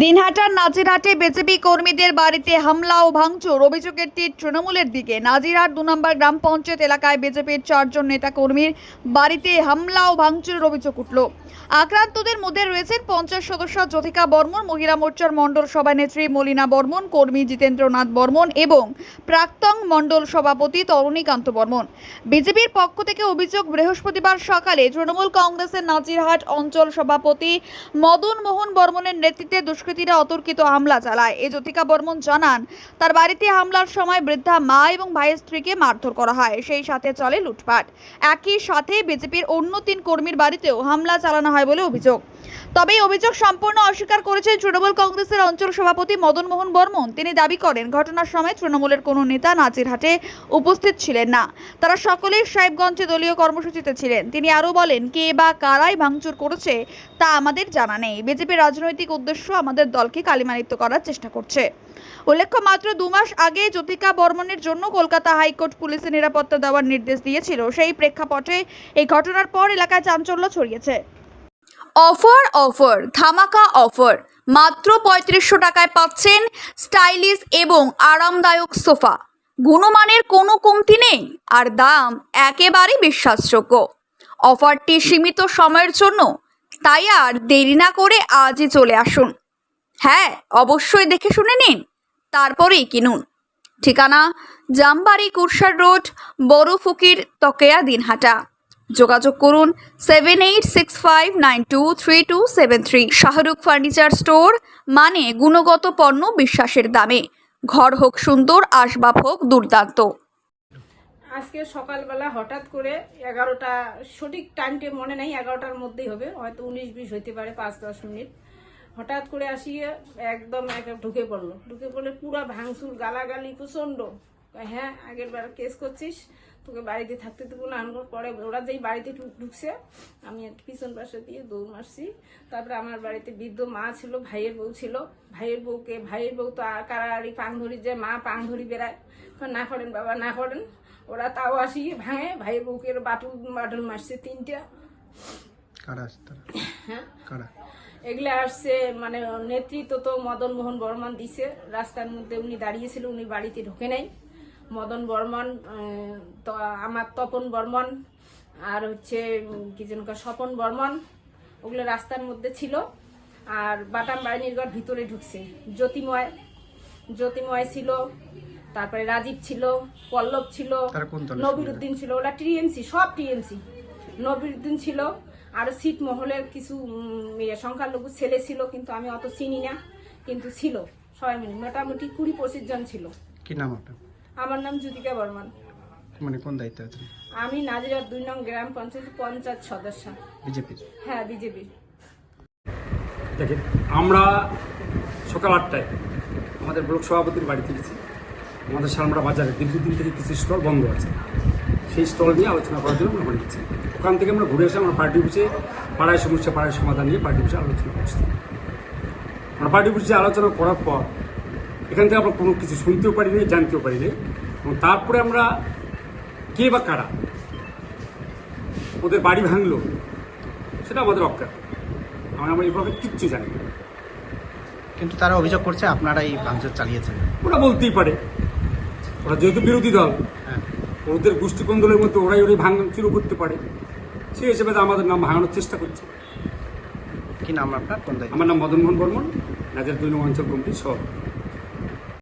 দিনহাটার নাজিরহাটে BJP কর্মীদের বাড়িতে হামলা ও ভাঙচুর। অভিযোগের তীর তৃণমূলের দিকে। নাজিরহাট দু নম্বর গ্রাম পঞ্চায়েত এলাকায় বিজেপির চারজন নেতা কর্মীর বাড়িতে হামলা ও ভাঙচুরের অভিযোগ উঠল। আক্রান্তদের মধ্যে রয়েছেন পঞ্চায়েত সদস্য জ্যোতিকা বর্মন, মহিলা মোর্চার মণ্ডল সভানেত্রী মলিনা বর্মন, কর্মী জিতেন্দ্রনাথ বর্মন এবং প্রাক্তন মণ্ডল সভাপতি তরণীকান্ত বর্মন। বিজেপির পক্ষ থেকে অভিযোগ, বৃহস্পতিবার সকালে তৃণমূল কংগ্রেসের নাজিরহাট অঞ্চল সভাপতি মদন মোহন বর্মনের নেতৃত্বে দুষ্কৃতীরা অতর্কিত হামলা চালায়। এ জ্যোতিকা বর্মন জানান, তার বাড়িতে হামলার সময় বৃদ্ধা মা এবং ভাইয়ের স্ত্রীকে মারধর করা হয়, সেই সাথে চলে লুটপাট। একই সাথে বিজেপির অন্য তিন কর্মীর বাড়িতেও হামলা চালানো হয় বলে অভিযোগ। তবে অভিযোগ সম্পূর্ণ অস্বীকার করেছেন তৃণমূল কংগ্রেসের অঞ্চল সভাপতি মদন মোহন বর্মন। তিনি দাবি করেন, ঘটনার সময় তৃণমূলের কোনো নেতা নাজিরহাটে উপস্থিত ছিলেন না। তারা সকলেই সাহেবগঞ্জে দলীয় কর্মসূচিতে ছিলেন। তিনি আরও বলেন, কে বা কারাই ভাঙচুর করেছে তা আমাদের জানা নেই। বিজেপির রাজনৈতিক উদ্দেশ্য আমাদের দলকে কালিমালিপ্ত করার চেষ্টা করছে। উল্লেখ্য, মাত্র দু মাস আগে জ্যোতিকা বর্মনের জন্য কলকাতা হাইকোর্ট পুলিশের নিরাপত্তা দেওয়ার নির্দেশ দিয়েছিল। সেই প্রেক্ষাপটে এই ঘটনার পর এলাকায় চাঞ্চল্য ছড়িয়েছে। অফার অফার, ধামাকা অফার। মাত্র পঁয়ত্রিশশো টাকায় পাচ্ছেন স্টাইলিশ এবং আরামদায়ক সোফা। গুণমানের কোনো কমতি নেই, আর দাম একেবারে বিশ্বাসযোগ্য। অফারটি সীমিত সময়ের জন্য, তাই আর দেরি না করে আজই চলে আসুন। হ্যাঁ অবশ্যই দেখে শুনে নিন। তারপরেই কিনুন। ঠিকানা, জামবাড়ি, কুরসার রোড, বড় ফকির, তকেয়া, দিনহাটা। যোগাযোগ করুন seven eight six five nine two three two seven three. Shahrukh furniture store মানে গুণগত পণ্য বিশ্বাসের দামে। ঘর হোক সুন্দর, আসবাব হোক দুর্দান্ত। আজকে সকালবেলা হঠাৎ করে এগারোটা সঠিক টাইমটা মনে নেই, এগারোটার মধ্যেই হবে, হয়তো উনিশ বিশ হইতে পারে, পাঁচ দশ মিনিট। হঠাৎ করে আসিয়ে একদম এক ঢুকে পড়ল। ঢুকে পড়লে পুরা ভাঙচুর, গালাগালি প্রচণ্ড হ্যাঁ আগের বার কেস করছিস, তোকে বাড়িতে থাকতে দেবো না আনবার পরে ওরা যেই বাড়িতে ঢুকছে, আমি পিছন পাশে দিয়ে দৌড় মারছি। তারপরে আমার বাড়িতে বৃদ্ধ মা ছিল, ভাইয়ের বউ ছিল। ভাইয়ের বউকে, ভাইয়ের বউ তো আর কারাড়ি পাং ধরি যে মা পাং ধরি বেড়ায় না করেন বাবা, না করেন। ওরা তাও আসি ভাঙে, ভাইয়ের বউকে বাটুল বাটুল মারছে তিনটা। কারা আসছে তারা? হ্যাঁ? কারা? এগুলো আসছে মানে নেতৃত্ব তো মদন মোহন বর্মন দিছে। রাস্তার মধ্যে উনি দাঁড়িয়েছিল উনি বাড়িতে ঢুকে নাই। মদন বর্মন আমার তপন বর্মন আর হচ্ছে কি স্বপন বর্মন ওগুলো রাস্তার মধ্যে ছিল। আর বাটাম বাহিনীর ঘর ভিতরে ঢুকছে। জ্যোতিময় জ্যোতিময় ছিল তারপরে রাজীব ছিল পল্লব ছিল? নবিরুদ্দিন ছিল ওরা টিএমসি সব টিএমসি। নবিরুদ্দিন ছিল আর সিট মহলের কিছু সংখ্যালঘু ছেলে ছিল কিন্তু আমি অত চিনি না কিন্তু ছিল সবাই মিলে মোটামুটি কুড়ি পঁচিশ জন ছিল। কি নাম আপনার? আমার নাম জ্যোতিকা বর্মন। মানে কোন দায়িত্ব আছেন? আমি নাজিরার দুই নং গ্রাম পঞ্চায়েত পঞ্চায়েত সদস্য। বিজেপির হ্যাঁ বিজেপি। দেখেন আমরা সকাল আটটায় আমাদের ব্লক সভাপতির বাড়িতে গেছি আমাদের শালমরা বাজারে দীর্ঘদিন থেকে কিছু স্টল বন্ধ আছে। সেই স্টল নিয়ে আলোচনা করার জন্য আমরা গেছি ওখান থেকে আমরা ঘুরে এসে আমরা পার্টি অফিসে পাড়ায় সমস্যা পাড়ায় সমাধান নিয়ে পার্টি অফিসে আলোচনা করছি। আমরা পার্টি অফিসে আলোচনা করার পর এখান থেকে আমরা কোনো কিছু শুনতেও পারি পারিনি জানতেও পারি পারিনি এবং তারপরে আমরা কে বা কারা ওদের বাড়ি ভাঙলো সেটা আমাদের অজ্ঞাত। আমরা আমরা এভাবে কিচ্ছু জানি না। কিন্তু তারা অভিযোগ করছে আপনারাই ভাঙচুর চালিয়েছেন। ওরা বলতেই পারে। ওরা যেহেতু বিরোধী দল ওদের গোষ্ঠী কন্দলের মধ্যে ওরাই ওরাই ভাঙচুরও করতে পারে। সেই হিসেবে আমাদের নাম ভাঙানোর চেষ্টা করছে। কি নাম আপনার? আমার নাম মদন মোহন বর্মন রাজার দুই অঞ্চল কমিটির সভাপতি।